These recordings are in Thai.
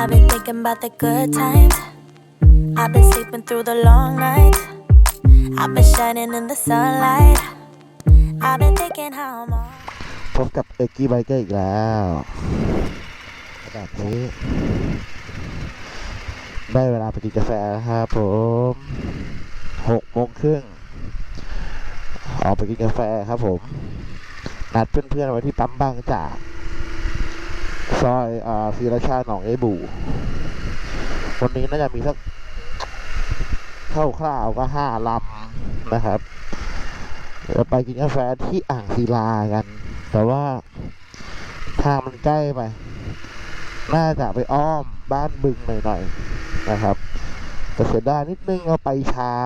I've been thinking about the good times. I've been sleeping through the long nights. I've been shining in the sunlight. I've been thinking how I'm all. พบกับเอ็กกี้ไบเกอร์อีกแล้วแบบนี้ ได้เวลาไปกินกาแฟแล้วครับผมหกโมงครึ่งออกไปกินกาแฟครับผม นัดเพื่อนๆไว้ที่ปั๊มบางจาก ซอยอ่าศรีราชาหนองเอบูวันนี้น่าจะมีสักคร่าวก็ห้าลำนะครับเดี๋ยวไปกินกาแฟที่อ่างศิลากัน แต่ว่าทางมันใกล้ไป น่าจะไปอ้อมบ้านบึงหน่อยๆนะครับ แต่เสียดายนิดนึงเอาไปเช้า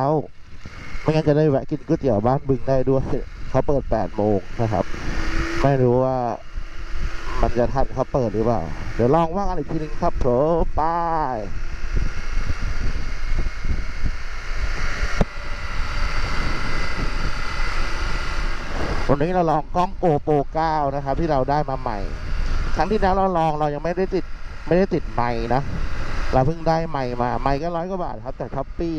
ไม่งั้นจะได้แวะกินก๋วยเตี๋ยวบ้านบึงได้ด้วย เขาเปิด8โมงนะครับ ไม่รู้ว่า มันจะทันเขาเปิดหรือเปล่า เดี๋ยวลองว่ากันอีกทีนึงครับผมไปวันนี้เราลองกล้องโกโปร9นะครับ ที่เราได้มาใหม่ ครั้งที่แล้วเราลองเรายังไม่ได้ติดไม่ได้ติดไม้นะ เราเพิ่งได้ไม้มาไม้ก็ร้อยกว่าบาทครับจากช้อปปี้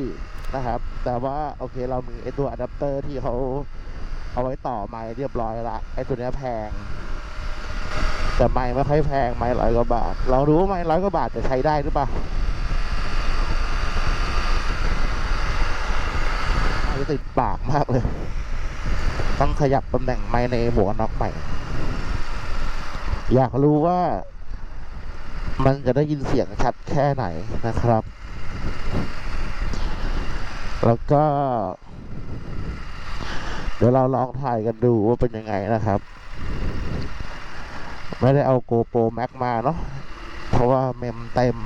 นะครับ แต่ว่าโอเคเรามีไอตัวอะแดปเตอร์ที่เขาเอาไว้ต่อไม้เรียบร้อยละไอตัวเนี้ยแพง แต่ไม้ไม่ค่อยแพงไม้ร้อยกว่าบาท เรารู้ว่าไม้ร้อยกว่าบาทจะใช้ได้หรือเปล่าไม้ติดปากมากเลย ต้องขยับตำแหน่งไม้ในหัวน็อกใหม่ อยากรู้ว่า มันจะได้ยินเสียงชัดแค่ไหนนะครับ แล้วก็ เดี๋ยวเราลองถ่ายกันดูว่าเป็นยังไงนะครับ ไม่ได้เอาโกโปรแม็กมาเนาะเพราะว่าเมมเต็ม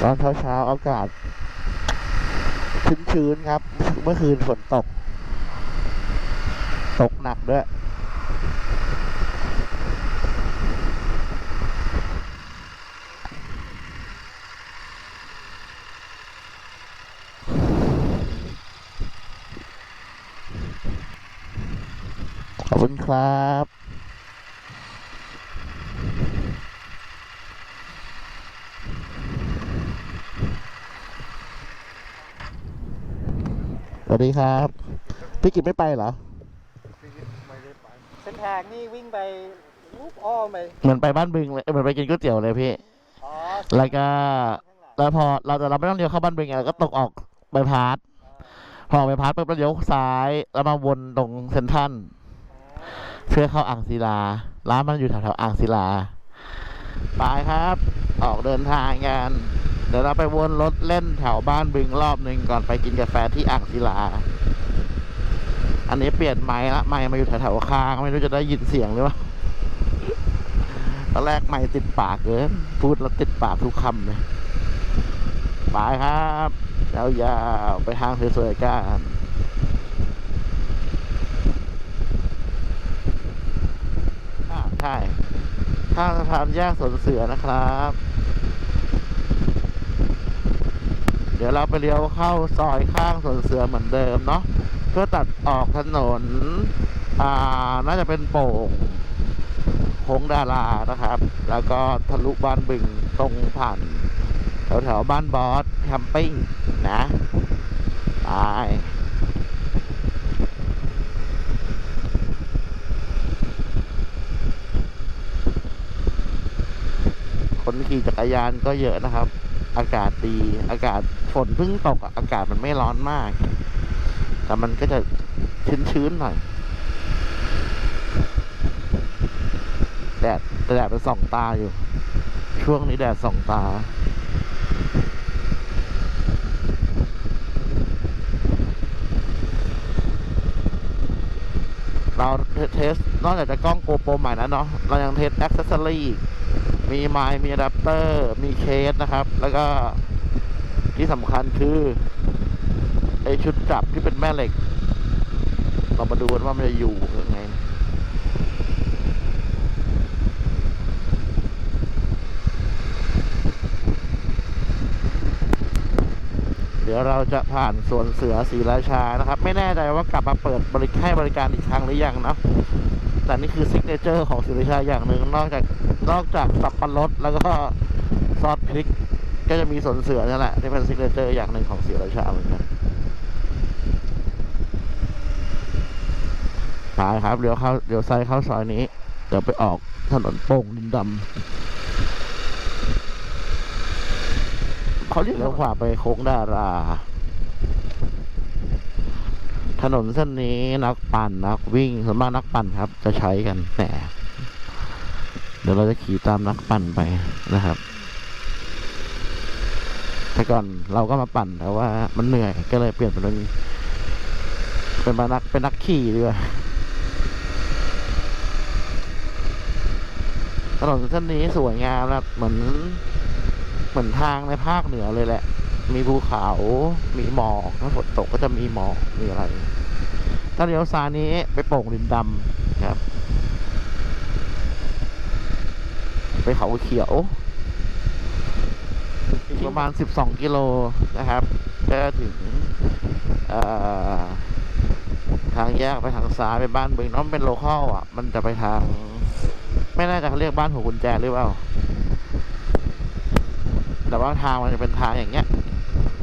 ตอนเช้าๆอากาศชื้นๆครับ เมื่อคืนฝนตก ตกหนักด้วย คุณครับสวัสดีครับ พี่กิจไม่ไปเหรอ เส้นทางนี่วิ่งไปลูกอ้อมไป เหมือนไปบ้านบึงเลยเอ้ยเหมือนไปกินก๋วยเตี๋ยวเลยพี่ อ๋อแล้วก็แล้วพอเราแต่เราไม่ต้องเลี้ยวเข้าบ้านบึงไงเราก็ตกออกใบพาสพอออกใบพาสปุ๊บเราเลี้ยวซ้าย แล้วมาวนตรงเซนทรัน เพื่อเข้าอ่างศิลา ร้านมันอยู่แถวๆอ่างศิลา ไปครับ ออกเดินทางกัน เดี๋ยวเราไปวนรถเล่นแถวบ้านบึงรอบหนึ่งก่อนไปกินกาแฟที่อ่างศิลา อันนี้เปลี่ยนไม้ละไม้มาอยู่แถวๆคางไม่รู้จะได้ยินเสียงหรือเปล่าตอนแรกไม่ติดปากเกินพูดแล้วติดปากทุกคำเลยไปครับยาวๆไปทางสวยๆกัน อ่าใช่ข้างสะพานแยกสวนเสือนะครับ เดี๋ยวเราไปเลี้ยวเข้าซอยข้างสวนเสือเหมือนเดิมเนาะเพื่อตัดออกถนน อ่า น่าจะเป็นโป่งโค้งดารานะครับ แล้วก็ทะลุบ้านบึงตรงผ่านแถวแถวบ้านบอสแคมปิ้งนะ ไปคน ขี่จักรยานก็เยอะนะครับ อากาศดี อากาศฝนเพิ่งตกอะอากาศมันไม่ร้อนมาก แต่มันก็จะชื้นๆหน่อยแดดแดดเป็นสองตาอยู่ ช่วงนี้แดดสองตาเราเทส นอกจากจะกล้องโกโปรใหม่แล้วเนาะ เรายังเทสแอ c เซสซอรี่ มีไมค์มีอะแดปเตอร์ มีเคสนะครับ แล้วก็ที่สำคัญคือไอชุดจับที่เป็นแม่เหล็ก เรามาดูกันว่ามันจะอยู่ยังไงเดี๋ยวเราจะผ่านสวนเสือศรีราชานะครับ ไม่แน่ใจว่ากลับมาเปิดบริให้บริการอีกครั้งหรือยังนะแต่นี่คือซิกเนเจอร์ของศรีราชาอย่างหนึ่งนอกจาก นอกจากสับปะรดแล้วก็ซอสพริก ก็จะมีสนเสือนั่แหละที่เป็นซิกเนเจอร์อย่างหนึ่งของศรีราชาเหมือนกันไปครับเดี๋ยวเข้าเดี๋ยวไซเข้าซอยนี้ เดี๋ยวไปออกถนนโป่งดินดำเขาเรียกเลี้ยวขวาไปโค้งดารา ถนนเส้นนี้นักปั่นนักวิ่งส่วนมากนักปั่นครับ จะใช้กันแต่ เดี๋ยวเราจะขี่ตามนักปั่นไปนะครับ แต่ก่อนเราก็มาปั่นแต่ว่ามันเหนื่อยก็เลยเปลี่ยนเป็นเป็นมานักเป็นนักขี่ดีกว่าถนนเส้นนี้สวยงามนะครับเหมือนเหมือนทางในภาคเหนือเลยแหละ มีภูเขา มีหมอกถ้าฝนตกก็จะมีหมอก มีอะไร ถ้าเลี้ยวซ้ายนี้ไปโป่งดินดำครับ ไปเขาเขียวอีกประมาณ 12 กิโลนะครับก็ถึงทางแยกไปทางซ้ายไปบ้านบึงน้องเป็นโลเคอลอะ มันจะไปทาง ไม่น่ใจเขาเรียกบ้านหัวกุญแจหรือเปล่า แต่ว่าทางมันจะเป็นทางอย่างเงี้ย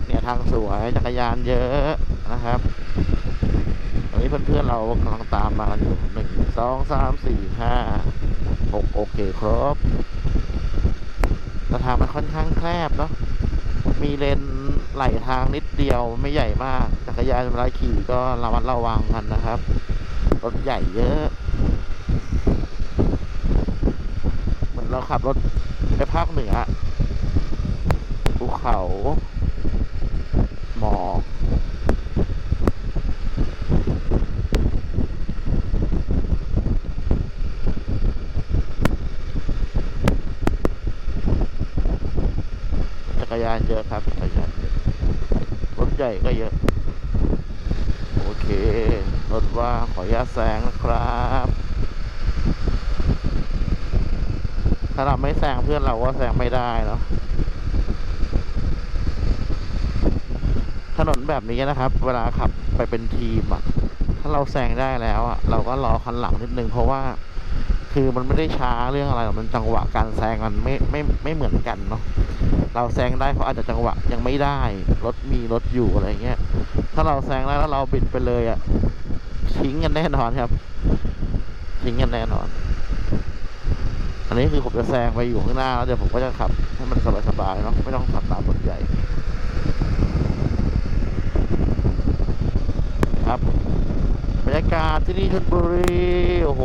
เนี่ยทางสวยจักรยานเยอะนะครับตอนนี้เพื่อนๆเรากำลังตามมาอยู่หนึ่งสองสามสี่ห้าหกโอเคครบ แต่ทางมันค่อนข้างแคบเนาะมีเลนไหลทางนิดเดียวไม่ใหญ่มากจักรยานเวลาขี่ก็ระมัดระวังกันนะครับรถใหญ่เยอะ เหมือนเราขับรถไปภาคเหนือภูเขาหมอกจักรยานเยอะครับจักรยานเยอะรถใหญ่ก็เยอะ โอเค รถว่าขออนุญาตแซงนะครับถ้าเราไม่แซงเพื่อนเราก็แซงไม่ได้เนาะถนนแบบนี้นะครับ เวลาขับไปเป็นทีมอะ ถ้าเราแซงได้แล้วอะ เราก็รอคันหลังนิดนึงเพราะว่า คือมันไม่ได้ช้าเรื่องอะไรหรอกมันจังหวะการแซงมันไม่ไม่ไม่เหมือนกันเนาะเราแซงได้เขาอาจจะจังหวะยังไม่ได้รถมีรถอยู่อะไรเงี้ยถ้าเราแซงได้แล้วเราบินไปเลยอะทิ้งกันแน่นอนครับทิ้งกันแน่นอน อันนี้คือผมจะแซงไปอยู่ข้างหน้าแล้วเดี๋ยวผมก็จะขับให้มันสบายๆเนาะไม่ต้องขับตามรถใหญ่ครับบรรยากาศที่นี่ชลบุรีโอ้โห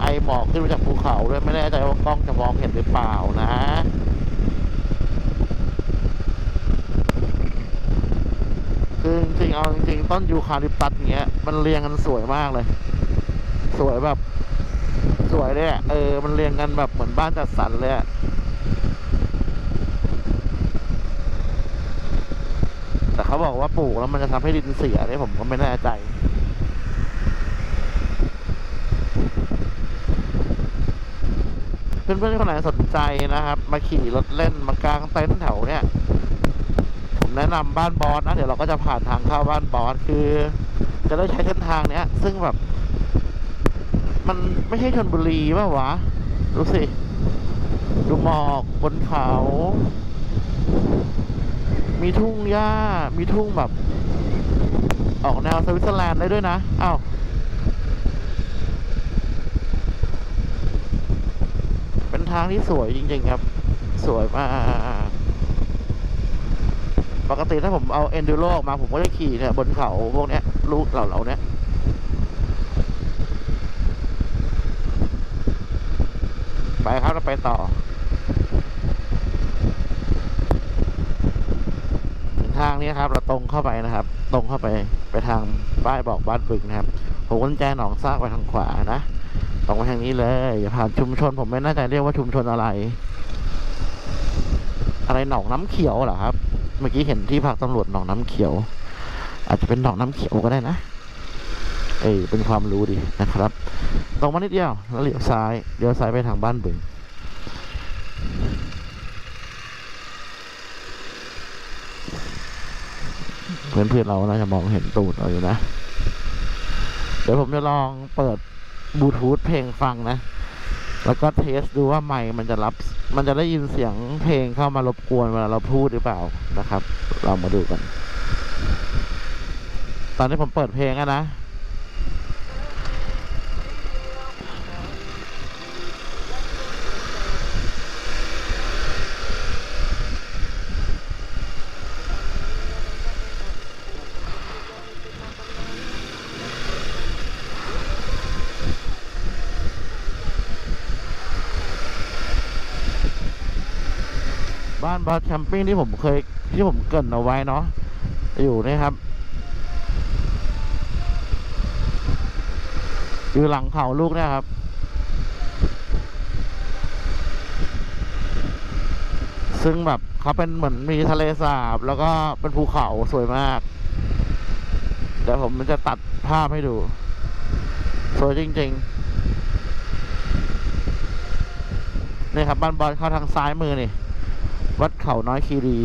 ไอหมอกขึ้นมาจากภูเขาด้วยไม่แน่ใจว่ากล้องจะมองเห็นหรือเปล่านะคือจริงๆเอาจริงๆต้นยูคาลิปตัสเงี้ยมันเรียงกันสวยมากเลย สวยแบบ สวยเลยเออ มันเรียงกันแบบเหมือนบ้านจัดสรรเลยแต่เขาบอกว่าปลูกแล้วมันจะทำให้ดินเสียเนี่ยผมก็ไม่แน่ใจ เพื่อนๆคนไหนสนใจนะครับ มาขี่รถเล่นมากางเต็นท์แถวเนี้ยผมแนะนำบ้านบอสนะเดี๋ยวเราก็จะผ่านทางเข้าบ้านบอสคือ จะได้ใช้เส้นทางเนี้ย ซึ่งแบบ มันไม่ใช่ชนบุรีป่าวะดูสิ ดูหมอกบนเขา มีทุ่งหญ้า มีทุ่งแบบ ออกแนวสวิตเซอร์แลนด์ได้ด้วยนะอ้าว เป็นทางที่สวยจริงๆครับ สวยมากปกติถ้าผมเอาเอนดูโรออกมาผมก็จะขี่เนี่ยบนเขาพวกเนี้ยลูกเหล่าเหล่าเนี้ยไปครับเราไปต่อทางนี้ครับเราตรงเข้าไปนะครับ ตรงเข้าไปไปทางป้ายบอกบ้านบึงนะครับผมกุญแจหนองซากไปทางขวานะ ตรงไปทางนี้เลยอย่าผ่านชุมชนผมไม่แน่ใจเรียกว่าชุมชนอะไร อะไรหนองน้ำเขียวเหรอครับ เมื่อกี้เห็นที่พักตำรวจหนองน้ำเขียว อาจจะเป็นหนองน้ำเขียวก็ได้นะ เอ้ยเป็นความรู้ดีนะครับ ตรงมานิดเดียวแล้วเลี้ยวซ้ายเลี้ยวซ้ายไปทางบ้านบึงเพื่อนๆเราน่าจะมองเห็นตูดเราอยู่นะ เดี๋ยวผมจะลองเปิด บลูทูธเพลงฟังนะ แล้วก็เทสดูว่าไมค์มันจะรับ มันจะได้ยินเสียงเพลงเข้ามารบกวนเวลาเราพูดหรือเปล่านะครับ เรามาดูกัน ตอนนี้ผมเปิดเพลงอะนะ บ้านบอสแคมปิ้งที่ผมเคยที่ผมเกินเอาไว้เนาะอยู่นี่ครับ อยู่หลังเขาลูกเนี่ยครับซึ่งแบบเขาเป็นเหมือนมีทะเลสาบ แล้วก็เป็นภูเขาสวยมาก เดี๋ยวผมจะตัดภาพให้ดู สวยจริงๆนี่ครับบ้านบอลเข้าทางซ้ายมือนี่ วัดเขาน้อยคีรี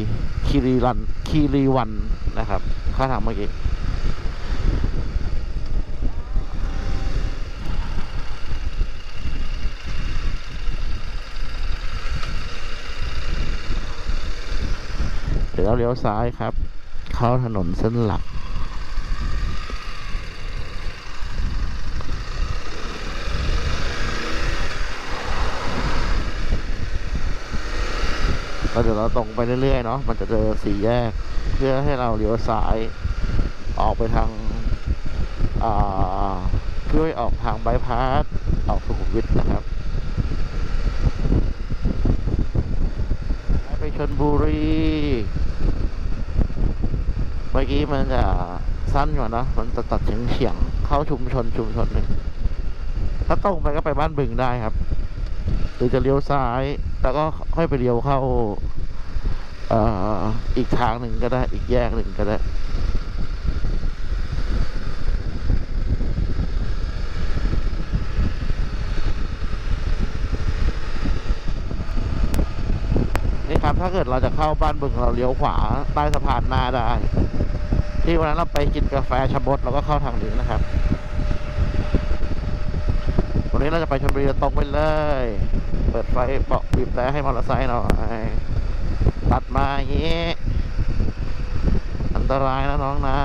คีรีรันคีรีวันนะครับข้าทางเมื่อกี้เดี๋ยวเราเลี้ยวซ้ายครับ เข้าถนนเส้นหลัก แล้วเดี๋ยวเราตรงไปเรื่อยๆเนาะมันจะเจอสี่แยก เพื่อให้เราเลี้ยวซ้าย ออกไปทางอ่าเพื่อออกทางบายพาสออกสุขุมวิทนะครับไปชนบุรีเมื่อกี้มันจะสั้นกว่านะมันจะตัดเฉียงเฉียงเข้าชุมชนชุมชนหนึ่งถ้าตรงไปก็ไปบ้านบึงได้ครับ หรือจะเลี้ยวซ้าย แล้วก็ค่อยไปเลี้ยวเข้าอีกทางหนึ่งก็ได้ อีกแยกหนึ่งก็ได้นี่ครับถ้าเกิดเราจะเข้าบ้านบึงเราเลี้ยวขวาใต้สะพานหน้าได้ ที่วันนั้นเราไปกินกาแฟชบดเราก็เข้าทางนี้นะครับ วันนี้เราจะไปชลบุรีตรงไปเลย เปิดไฟเบาะบีบแต่ให้มอเตอร์ไซค์หน่อย ตัดมาอย่างนี้ อันตรายนะน้องนะ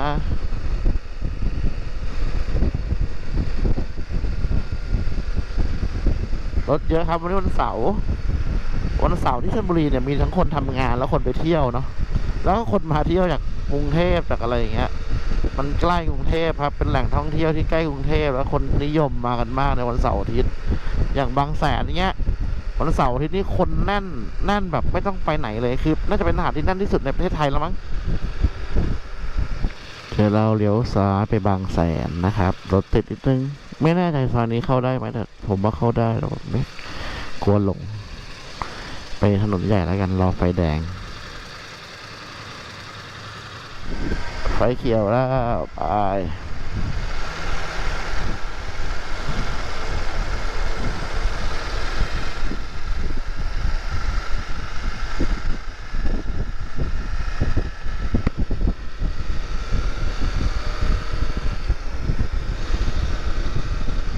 รถเยอะครับวันนี้วันเสาร์วันเสาร์ที่ชลบุรีเนี่ยมีทั้งคนทำงานแล้วคนไปเที่ยวเนาะแล้วก็คนมาเที่ยวจากกรุงเทพจากอะไรอย่างเงี้ย มันใกล้กรุงเทพครับ เป็นแหล่งท่องเที่ยวที่ใกล้กรุงเทพแล้วคนนิยมมากันมากในวันเสาร์อาทิตย์อย่างบางแสนเงี้ย วันเสาร์อาทิตย์นี้คนแน่นแน่นแบบไม่ต้องไปไหนเลยคือ น่าจะเป็นสถานที่แน่นที่สุดในประเทศไทยแล้วมั้งเดี๋ยวเราเลี้ยวซ้ายไปบางแสนนะครับรถติดนิดนึงไม่แน่ใจซอยนี้เข้าได้ไหมแต่ผมว่าเข้าได้หรอกไม่กลัวหลง ไปถนนใหญ่แล้วกันรอไฟแดง ไฟเขียวแล้วไป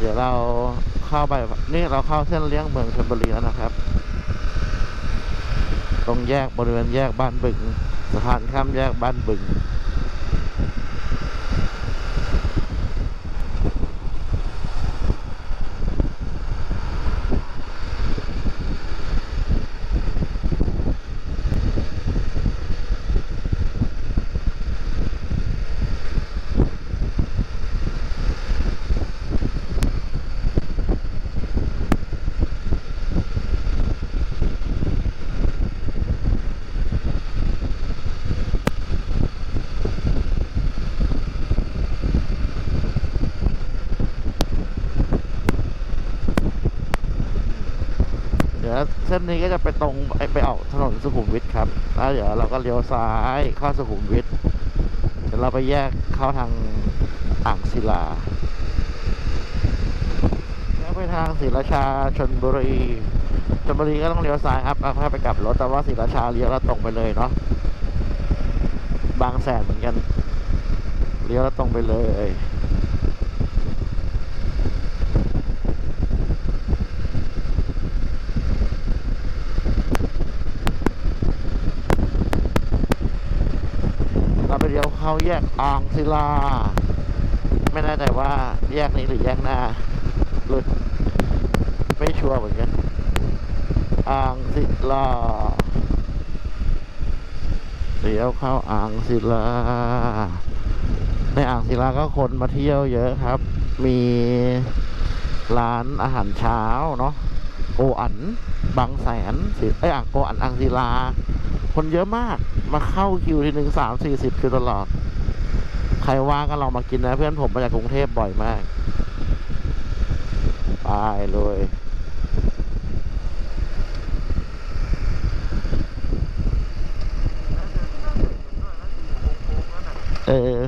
เดี๋ยวเราเข้าไปนี่เราเข้าเส้นเลี้ยงเมืองชลบุรีแล้วนะครับ ตรงแยกบริเวณแยกบ้านบึงสะพานข้ามแยกบ้านบึง ดี๋ยวเส้นนี้ก็จะไปตรงไปไปออกถนนสุขุมวิทครับแล้วเดี๋ยวเราก็เลี้ยวซ้ายเข้าสุขุมวิทเดี๋ยวเราไปแยกเข้าทางอ่างศิลาแล้วไปทางศรีราชาชนบุรีชนบุรีก็ต้องเลี้ยวซ้ายครับเอาค่อยไปกลับรถแต่ว่าศรีราชาเลี้ยวแล้วตรงไปเลยเนาะบบางแสนเหมือนกันเลี้ยวแล้วตรงไปเลย เราไปเลี้ยวเข้าแย กอ่างศิลา ไม่แน่ใจว่าแยกนี้หรือแยกหน้าหลุดไม่ชัวร์เหมือนกันอ่างศิลาเลี้ยวเข้าอ่างศิลา ในอ่างศิลาก็คนมาเที่ยวเยอะครับ มีร้านอาหารเช้าเนาะโกอันบางแสนสิไออ่างโกอันอ่างศิลา คนเยอะมากมาเข้าคิวทีหนึ่งสามสี่สิบคิวตลอด ใครว่างก็ลองมากินนะ เพื่อนผมมาจากกรุงเทพบ่อยมาก ไปเลยเออ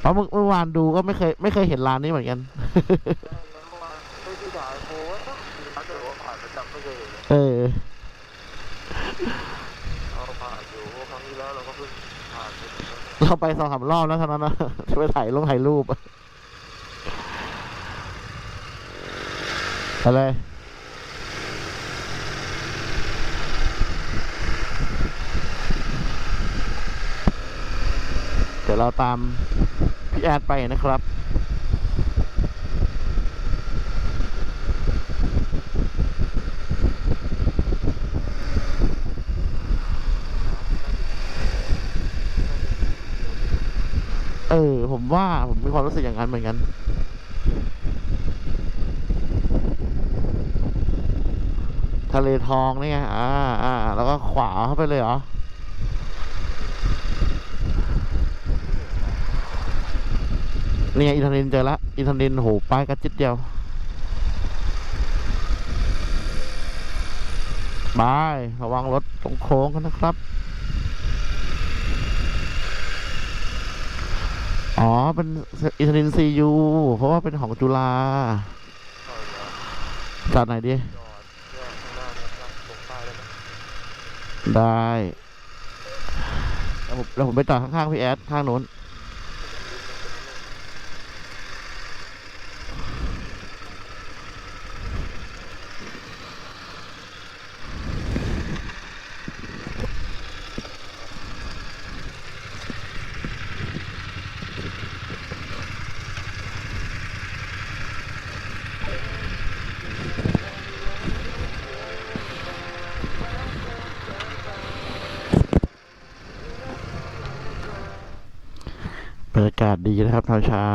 เพราะเมื่อเมื่อวานดูก็ไม่เคย ไม่เคยเห็นร้านนี้เหมือนกันไม่ที่ด่าโค้ดถ้าเกิดว่าผ่านประจำไม่เคยเห็นเลยเออ เราไปสองสามรอบแล้วเท่านั้นนะจะไปถ่ายลงถ่ายรูปอะไรเดี๋ยวเราตามพี่แอดไปนะครับ เออ ผมว่าผมมีความรู้สึกอย่างนั้นเหมือนกัน ทะเลทองนี่ไงอ่าอ่าแล้วก็ขวาเข้าไปเลยเหรอเนี่ยอินทนินเจอละอินทนินโหป้ายกระจิตเดียวบายระวังรถตรงโค้งกันนะครับ อ๋อ เป็นอินทนินซียูเพราะว่าเป็นของจุฬาจอดไหนดีจอดแยกข้างหน้านะครับตรงป้ายได้ไหมได้แล้วผมแล้วผมไปจอดข้างๆพี่แอดข้างนู้น นะครับเช้าเช้า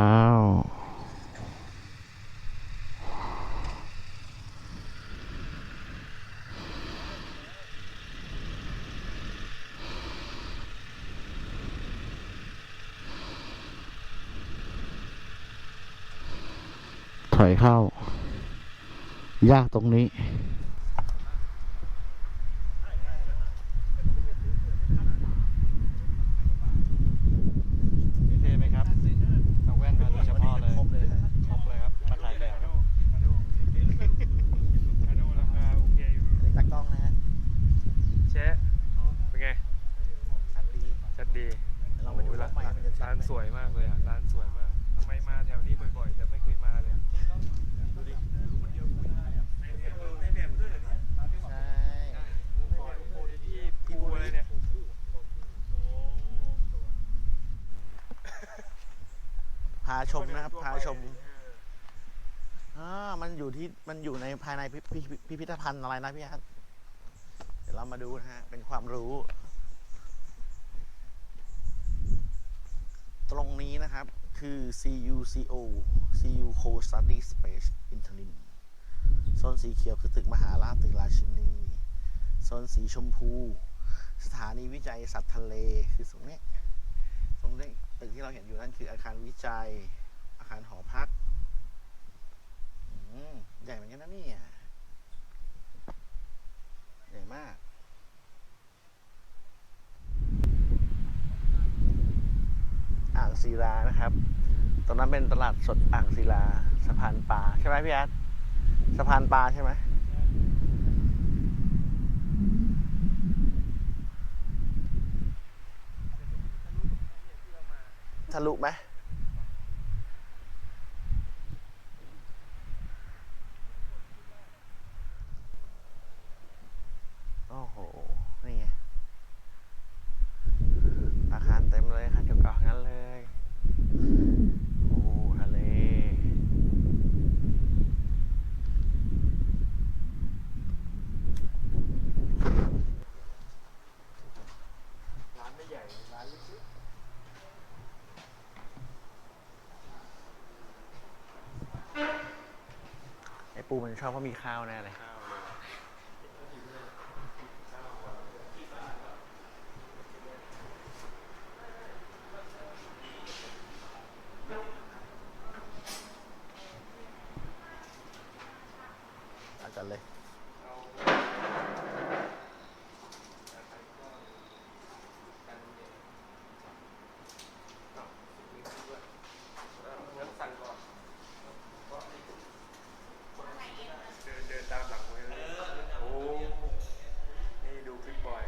ถอยเข้า ยากตรงนี้ เท่ไหมครับเอาแว่นมาโดยเฉพาะเลยครบเลยครบเลยครับมาถ่ายแบบมาดูมาดูราคาโอเคอยู่ อันนี้ตากล้องนะฮะ เชะเป็นไง ชัดดี ชัดดี ลองไปดู โโห รอบใหม่มันจะชั ร้า ด น ไหม สวยมากเลยอะ ร้านสวยมากทำไมมาแถวนี้บ่อยๆ แต่ไม่เคยมาเลยอะ ดูดิ ในแบบในแบบด้วยเหรอเนี่ย ใช่ ที่ภูอะไรเนี่ย พาชมนะครับ พาชมอ่ามันอยู่ที่ มันอยู่ในภายในพิพิธภัณฑ์อะไรนะพี่ฮัทเดี๋ยวเรามาดูนะฮะ เป็นความรู้ ตรงนี้นะครับคือ CUCO CU Co Study Space Internin โซนสีเขียวคือตึกมหาราชตึกราชินีโซนสีชมพู สถานีวิจัยสัตว์ทะเลคือตรงนี้ตรงนี้ตึกที่เราเห็นอยู่นั่นคืออาคารวิจัย อาคารหอพัก อืม ใหญ่เหมือนกันนะเนี่ย ใหญ่มาก อ่างศิลานะครับตรงนั้นเป็นตลาดสดอ่างศิลาสะพานปลาใช่ไหมพี่แอดสะพานปลาใช่ไหมทะลุไหมโอ้โห นี่ไง อาคารเต็มเลยอาคารเก่าๆทั้งนั้นเลย โอ้ทะเล ร้านไม่ใหญ่ ร้านเล็ก ไอ้ปูมัน ชอบเพราะมีข้าวแน่เลย ๆข้าวเลย เอากันเลย เดินเดินตามหลังไว้เลยโอ้ นี่ดูคลิปบ่อย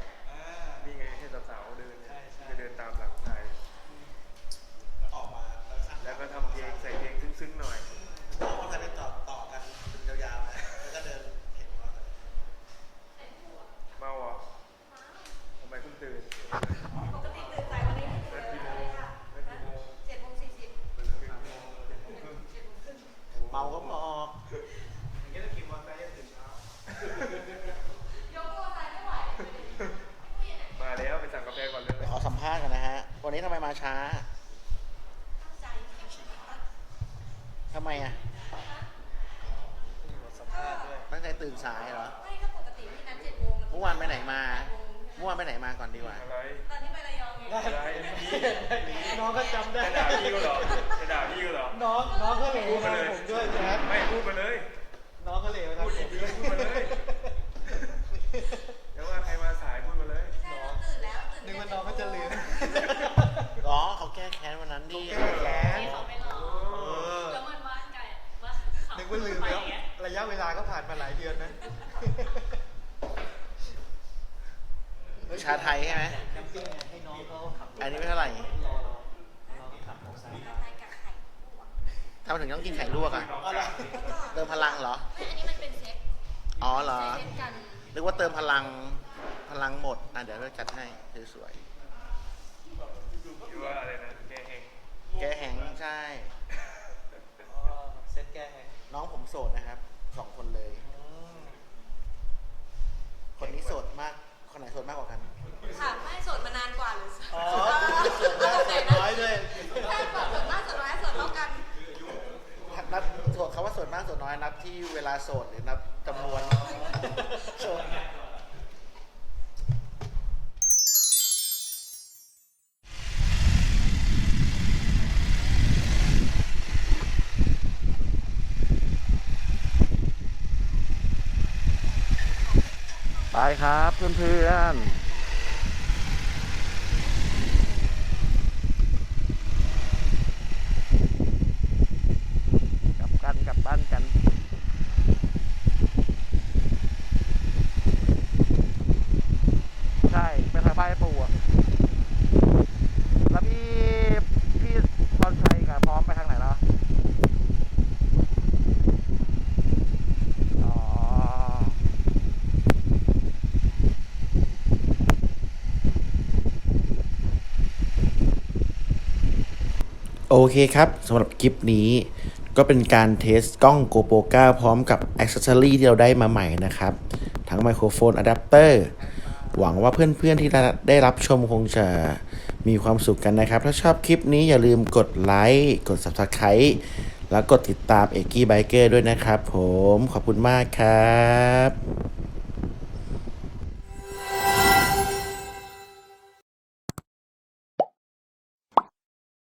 นี่ไงให้สาวๆเดินเนี่ยจะเดินตามหลังใครแล้วก็ทำเพลงใส่เพลงซึ้งๆหน่อย ว่าจะไปต่อต่อกันเป็นยาวๆนะแล้วก็เดินเห็นว่า เมาอะทำไมเพิ่งตื่น ปกติตื่นสายกวันนี้ เลิกกี่โมงเลิกกี่โมง เจ็ดโมงสี่สิบ เลิกกี่โมงเจ็ดโมงครึ่ง เจ็ดโมงครึ่ง เมาก็บอก ยกตัวสายไม่ไหว มาแล้วไปสั่งกาแฟก่อนเลย ไปขอสัมภาษณ์กันนะฮะ วันนี้ทำไมมาช้า ตั้งใจแข่งชนะ ทำไมอะตั้งใจตื่นสายเหรอ ไม่ก็ปกติพี่นัดเจ็ดโมง เมื่อวานไปไหนมา เมื่อวานไปไหนมาก่อนดีกว่า อะไร ตอนที่ไประยองไง อะไรพี่ น้องก็จำได้ จะด่าพี่ก็เหรอจะด่าพี่ก็เหรอ น้องน้องก็เหลว พูดมา นะ เลย ผมด้วยแจ๊ค ไม่พูดมาเลย น้องก็เหลวนะ พูดดีๆพูดมาเลย เดี๋ยวว่าใครมาสายพูดมาเลย ไม่ใช่เราตื่นแล้ว ตื่นนึกว่าน้องก็จะลืม อ๋อเขาแก้แค้นวันนั้นดิแก้แค้นเขาไม่รอเออแล้วมันว่านไก่ว่านึกว่าลืมแล้วระยะเวลาก็ผ่านมาหลายเดือนนะ ชาไทยใช่ไหมให้น้องเขาขับอันนี้ไม่เท่าไหร่รอเราน้องขับมอเตอร์ไซค์ไทยกับไข่ลวกทำไมถึงต้องกินไข่ลวกอะเติมพลังเหรอ ไม่อันนี้มันเป็นเซ็ตอ๋อเหรอเซ็ตกัน นึกว่าเติมพลัง พลังหมด อะเดี๋ยวเราจัดให้สวยคิดว่าอะไรนะแกเฮงๆแก้แห้งค์ใช่ อ๋อเซ็ตแก้แฮงน้องผมโสดนะครับสองคนเลยคนนี้โสดมาก คนไหนโสดมากกว่ากัน ค่ะไม่โสดมานานกว่าหรืออ๋อโสโสดดมากโสดน้อยด้วย ใช่กว่าโสดมากโสดน้อยโสดเท่ากัน นับโสดเขาว่าโสดมากโสดน้อยนับที่เวลาโสดหรือนับ เพื่อนๆกลับกันกลับบ้านกัน ใช่ไปทางบ้านไอ้ปู่อะแล้วพี่ พี่พรชัยกับพร้อมไปทางไหนแล้ว อ๋อ โอ เคครับสำหรับคลิปนี้ก็เป็นการเทสกล้อง GoPro 9 พร้อมกับอ c เซ s ซอรีที่เราได้มาใหม่นะครับ ทั้งไมโครโฟนอะแดปเตอร์ หวังว่าเพื่อนๆที่ได้รับชมคงจะมีความสุขกันนะครับ ถ้าชอบคลิปนี้อย่าลืมกดไลค์กด Subscribe แล้วกดติดตามเอกกี้ไบเกอร์ด้วยนะครับผมขอบคุณมากครับ